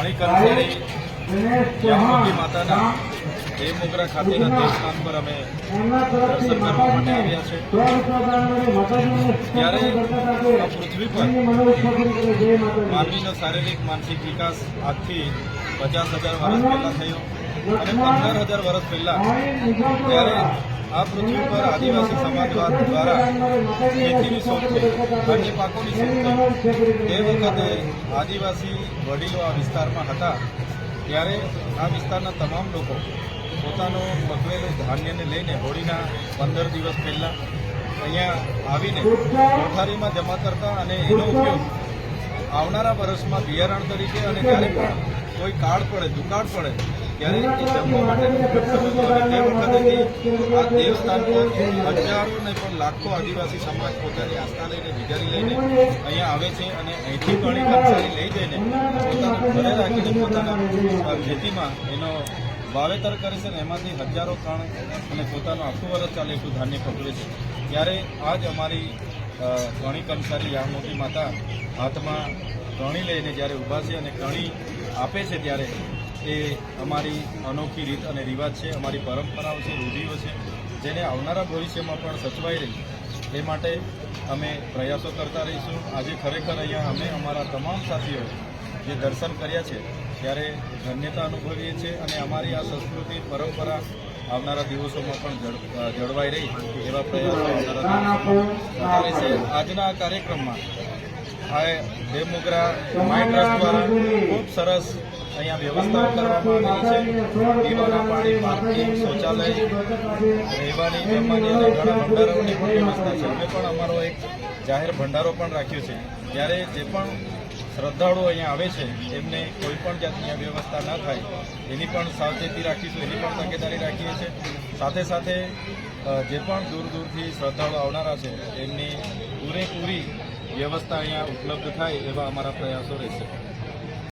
ઘણી કર્મચારી માતાના દેવમોગરા ખાતેના દેવસ્થાન પર અમે દર્શન કરવા માટે આવ્યા છે. ત્યારે પૃથ્વી પર માનવીનો શારીરિક માનસિક વિકાસ આજથી પચાસ હજાર વર્ષ પહેલા થયો. અને પંદર હજાર વર્ષ પહેલા ત્યારે આ પૃથ્વી પર આદિવાસી સમાજ દ્વારા ખેતીની શોધ થઈ. અન્ય પાકોની શોધ થઈ. તે વખતે આદિવાસી વડીલો આ વિસ્તારમાં હતા. ત્યારે આ વિસ્તારના તમામ લોકો પોતાનું પકવેલું ધાન્યને લઈને હોળીના પંદર દિવસ પહેલાં અહીંયા આવીને કોઠારીમાં જમા કરતા અને એનો ઉપયોગ આવનારા વર્ષમાં બિયારણ તરીકે અને જ્યારે કોઈ કાળ પડે, દુકાળ પડે ત્યારે એ જમવા માટે આ દેવસ્થાન પર હજારો પણ લાખો આદિવાસી સમાજ પોતાની આસ્થા લઈને વિચારી લઈને અહીંયા આવે છે અને અહીંથી ઘણી કંસારી લઈ જઈને પોતાના ઘરે રાખીને પોતાના ખેતીમાં એનો વાવેતર કરે છે ને એમાંથી હજારો કણ અને પોતાનું આખું વર્ષ ચાલે એટલું ધાન્ય પકવે છે. ત્યારે આજ અમારી ઘણી ઘણી કંસારી યામોટી માતા હાથમાં કણી લઈને જ્યારે ઊભા છે અને કણી આપે છે ત્યારે એ અમારી અનોખી રીત અને રિવાજ છે અમારી પરંપરાઓ છે રૂઢિઓ છે જેને આવનારા ભવિષ્યમાં પણ સચવાઈ રહી. એ માટે અમે પ્રયાસો કરતા રહીશું. આજે ખરેખર અહીંયા અમે અમારા તમામ સાથીઓ જે દર્શન કર્યા છે ત્યારે ધન્યતા અનુભવીએ છીએ અને અમારી આ સંસ્કૃતિ પરંપરા આવનારા દિવસોમાં પણ જળવાઈ રહી એવા પ્રયાસો આવનારા રહેશે આજના આ કાર્યક્રમમાં આ ડેમોગ્રા માઇન્ડ ટ્રસ્ટ દ્વારા ખૂબ સરસ અહીંયા વ્યવસ્થાઓ કરવામાં આવેલી છે. પીવાના પાણી પાર્કિંગ શૌચાલય, રહેવાની જમવાની ઘણા ભંડારોની પણ વ્યવસ્થા છે. અમે પણ અમારો એક જાહેર ભંડારો પણ રાખ્યો છે. ત્યારે જે પણ શ્રદ્ધાળુઓ અહીંયા આવે છે, એમને કોઈ પણ જાતની વ્યવસ્થા ન થાય, એની પણ સાવચેતી રાખીશું, એની પણ તકેદારી રાખીએ છીએ. સાથે સાથે જે પણ દૂર દૂરથી શ્રદ્ધાળુઓ આવનારા છે, એમની પૂરેપૂરી વ્યવસ્થા અહીંયા ઉપલબ્ધ થાય એવા અમારા પ્રયાસો રહેશે.